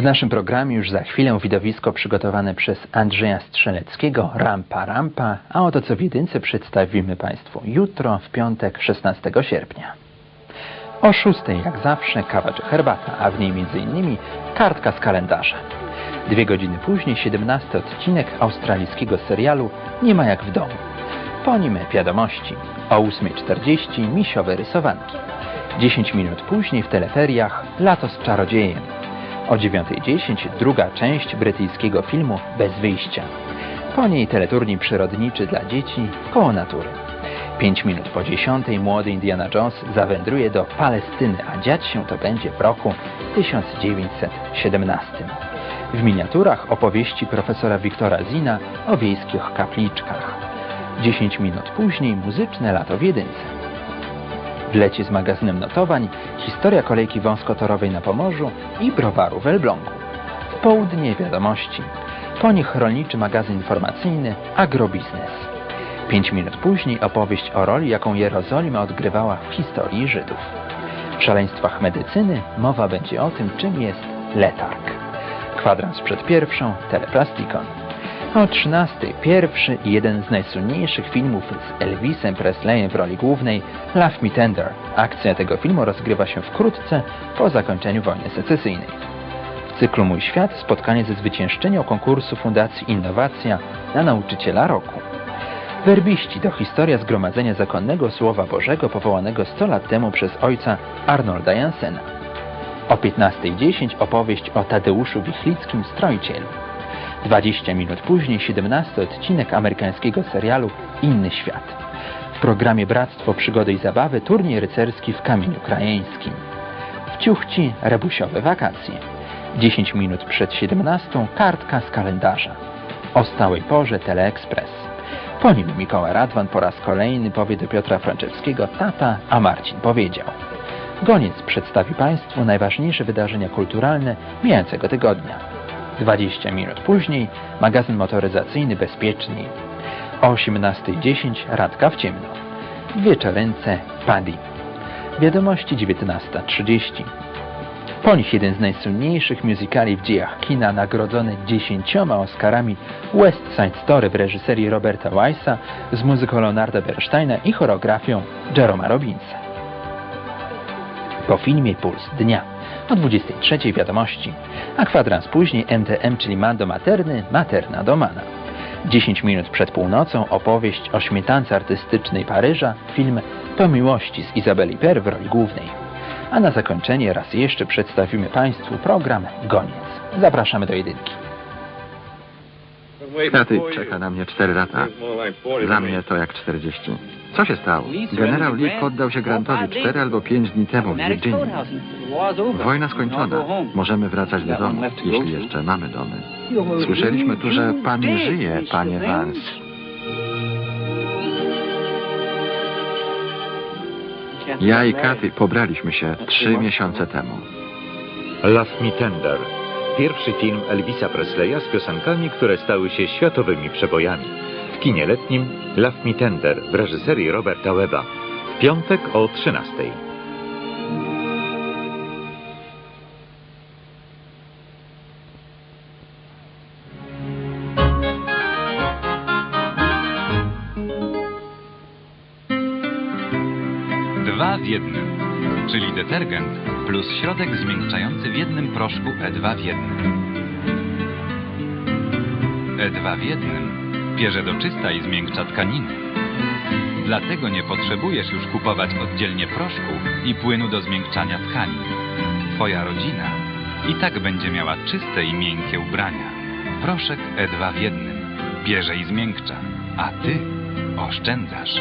W naszym programie już za chwilę widowisko przygotowane przez Andrzeja Strzeleckiego Rampa Rampa, a oto co w jedynce przedstawimy Państwu jutro, w piątek 16 sierpnia. O 6 jak zawsze kawa czy herbata, a w niej m.in. kartka z kalendarza. Dwie godziny później 17 odcinek australijskiego serialu Nie ma jak w domu. Po nim wiadomości. O 8.40 misiowe rysowanki. 10 minut później w teleferiach Lato z czarodziejem. O 9.10 druga część brytyjskiego filmu Bez wyjścia. Po niej teleturniej przyrodniczy dla dzieci Koło natury. 5 minut po 10 młody Indiana Jones zawędruje do Palestyny, a dziać się to będzie w roku 1917. W miniaturach opowieści profesora Wiktora Zina o wiejskich kapliczkach. 10 minut później muzyczne lato w jedynce. W lecie z magazynem notowań historia kolejki wąskotorowej na Pomorzu i browaru w Elblągu. W południe wiadomości. Po nich rolniczy magazyn informacyjny Agrobiznes. Pięć minut później opowieść o roli, jaką Jerozolima odgrywała w historii Żydów. W szaleństwach medycyny mowa będzie o tym, czym jest letarg. Kwadrans przed pierwszą, teleplastikon. O 13 pierwszy i jeden z najsłynniejszych filmów z Elvisem Presleyem w roli głównej Love Me Tender. Akcja tego filmu rozgrywa się wkrótce po zakończeniu wojny secesyjnej. W cyklu Mój Świat spotkanie ze zwyciężczynią konkursu Fundacji Innowacja na nauczyciela roku. Werbiści to historia zgromadzenia zakonnego Słowa Bożego powołanego 100 lat temu przez ojca Arnolda Jansena. O 15.10 opowieść o Tadeuszu Wichlickim Strojcielu. 20 minut później 17 odcinek amerykańskiego serialu Inny Świat. W programie Bractwo Przygody i Zabawy turniej rycerski w Kamieniu Krajeńskim. W Ciuchci rebusiowe wakacje. 10 minut przed 17 kartka z kalendarza. O stałej porze Teleekspres. Po nim Mikołaj Radwan po raz kolejny powie do Piotra Franczewskiego tata, a Marcin powiedział. Goniec przedstawi Państwu najważniejsze wydarzenia kulturalne mijającego tygodnia. 20 minut później magazyn motoryzacyjny Bezpieczniej. O 18.10 Radka w ciemno. Wieczoręce Paddy. Wiadomości 19.30. Po nich jeden z najsłynniejszych musicali w dziejach kina, nagrodzony dziesięcioma Oscarami West Side Story w reżyserii Roberta Weissa z muzyką Leonarda Bernsteina i choreografią Jeroma Robinsa. Po filmie Puls Dnia o 23 wiadomości, a kwadrans później MTM, czyli Mando Materny, Materna Domana. 10 minut przed północą opowieść o śmietance artystycznej Paryża, film Po miłości z Izabeli Per w roli głównej. A na zakończenie raz jeszcze przedstawimy Państwu program Goniec. Zapraszamy do jedynki. Taty, czeka na mnie 4 lata. Dla mnie to jak 40. Co się stało? Generał Lee poddał się Grantowi 4 albo 5 dni temu w Virginii. Wojna skończona. Możemy wracać do domu, jeśli jeszcze mamy domy. Słyszeliśmy tu, że pan żyje, panie Vance. Ja i Katy pobraliśmy się trzy miesiące temu. Love Me Tender. Pierwszy film Elvisa Presleya z piosenkami, które stały się światowymi przebojami. W kinie letnim Love Me Tender w reżyserii Roberta Webba. W piątek o 13. Dwa w jednym, czyli detergent plus środek zmiękczający w jednym proszku E2 w jednym. E2 w jednym bierze do czysta i zmiękcza tkaniny. Dlatego nie potrzebujesz już kupować oddzielnie proszku i płynu do zmiękczania tkanin. Twoja rodzina i tak będzie miała czyste i miękkie ubrania. Proszek E2 w jednym bierze i zmiękcza, a ty oszczędzasz.